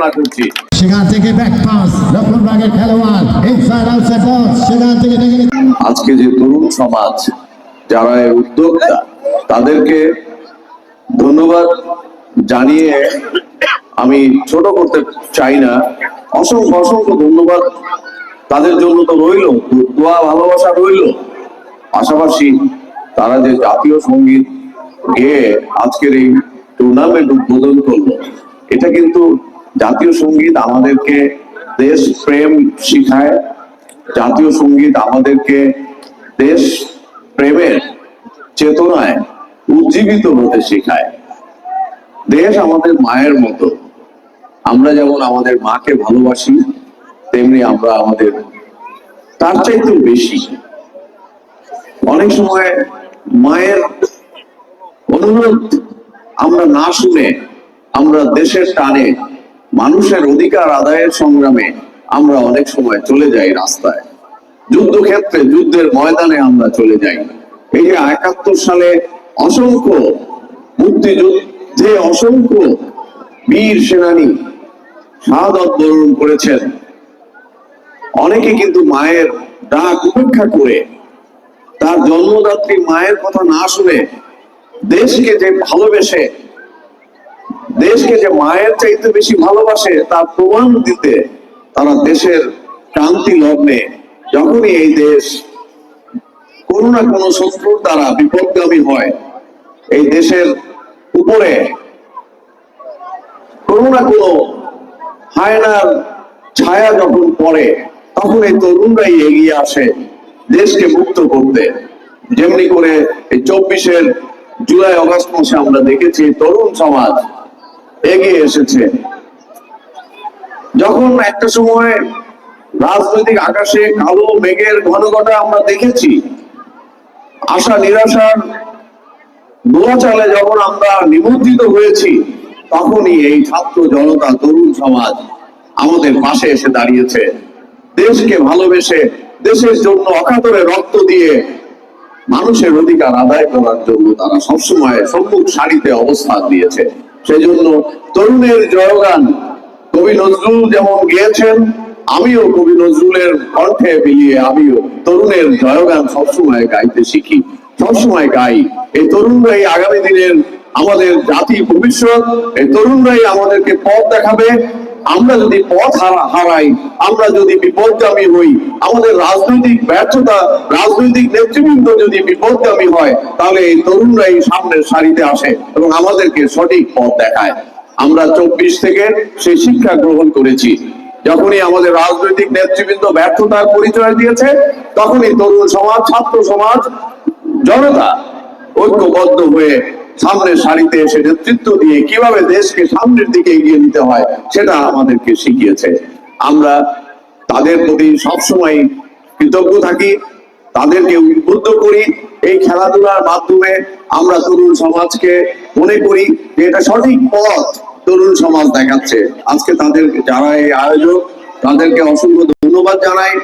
কামনা করছি সেখান থেকে ব্যাক পাস লক্ষণবাগের খেলোয়াড় ইনসাইড আউটসাইড বক্স সেখান থেকে আজকে যে তরুণ সমাজ যারা এর উদ্যোক্তা তাদেরকে ধন্যবাদ জানিয়ে আমি ছোট করতে চাই না। অসংখ্য অসংখ্য ধন্যবাদ। তাদের জন্য তো রইল দোয়া ভালোবাসা রইল। পাশাপাশি তারা যে জাতীয় সংগীত গেয়ে আজকের এই টুর্নামেন্ট উদ্বোধন করল এটা কিন্তু জাতীয় সংগীত আমাদেরকে দেশ প্রেম শিখায়, জাতীয় সংগীত আমাদেরকে দেশ প্রেমের চেতনায় উজ্জীবিত হতে শেখায়। দেশ আমাদের মায়ের মতো। আমরা যেমন আমাদের মাকে ভালোবাসি, তেমনি আমরা আমাদের তার চাইতেও বেশি। অনেক সময় মায়ের অনুরোধ আমরা না শুনে আমরা দেশের টানে মানুষের অধিকার আদায়ের সংগ্রামে আমরা অনেক সময় চলে যাই রাস্তায়। যুদ্ধক্ষেত্রে, যুদ্ধের ময়দানে আমরা চলে যাই। এই যে একাত্তর সালে অসংখ্য মুক্তিযুদ্ধে অসংখ্য বীর সেনানী শাহাদত বরণ করেছেন। অনেকে কিন্তু মায়ের ডাক উপেক্ষা করে তার জন্মদাত্রী মায়ের কথা না শুনে দেশকে যে ভালোবেসে দেশকে যে মায়ের চাইতে বেশি ভালোবাসে, তার প্রমাণ দিতে তারা দেশের ক্রান্তি লগ্নে যখনই এই দেশ কোনো না কোনো শত্রুর দ্বারা বিপদগামী হয়, এই দেশের উপরে কোনো না কোনো হায়নার ছায়া যখন পড়ে, তখন এই তরুণরাই এগিয়ে আসে দেশকে মুক্ত করতে। যেমনি করে এই চব্বিশের জুলাই, অগস্ট মাসে আমরা দেখেছি তরুণ সমাজ এগিয়ে এসেছে। যখন একটা সময় রাজনৈতিক আকাশে কালো মেঘের ঘনঘটা আমরা দেখেছি, আশা নিরাশার দোয়াচালে যখন আমরা নিমজ্জিত হয়েছি, তখনই এই ছাত্র জনতা, তরুণ সমাজ আমাদের পাশে এসে দাঁড়িয়েছে। দেশকে ভালোবেসে, দেশের জন্য অকাতরে রক্ত দিয়ে মানুষের অধিকার আদায় করার জন্য তারা সবসময় সম্মুখ সারিতে অবস্থান দিয়েছে সেজন্য তরুণের জয়গান কবি নজরুল যেমন গিয়েছেন, আমিও কবি নজরুলের কণ্ঠে মিলিয়ে আমিও তরুণের জয়গান সবসময় গাইতে শিখি, সবসময় গাই। এই তরুণরাই আগামী দিনের আমাদের জাতি ভবিষ্যৎ, এই তরুণরাই আমাদেরকে পথ দেখাবে আমরা যদি পথ হারা- হারাই, আমরা যদি বিপদগামী হই, আমাদের রাজনৈতিক ব্যর্থতা, রাজনৈতিক নেতৃবৃন্দ যদি বিপদগামী হয়, তাহলে এই তরুণরাই সামনের সারিতে আসে এবং আমাদেরকে সঠিক পথ দেখায়। আমরা চব্বিশ থেকে সেই শিক্ষা গ্রহণ করেছি। যখনই আমাদের রাজনৈতিক নেতৃবৃন্দ ব্যর্থতার পরিচয় দিয়েছে, তখনই তরুণ সমাজ, ছাত্র সমাজ, জনতা ঐক্যবদ্ধ হয়ে সামনের সারিতে এসে নেতৃত্ব দিয়ে কীভাবে দেশকে সামনের দিকে এগিয়ে নিতে হয়, সেটা আমাদেরকে শিখিয়েছে। আমরা তাদের প্রতি সবসময় কৃতজ্ঞ থাকি, তাদেরকে উদ্বুদ্ধ করি, এই খেলাধুলার মাধ্যমে আমরা তরুণ সমাজকে মনে করি যে এটা সঠিক পথ তরুণ সমাজ দেখাচ্ছে। আজকে তাদের যারা এই আয়োজক, তাদেরকে অসংখ্য ধন্যবাদ জানাই।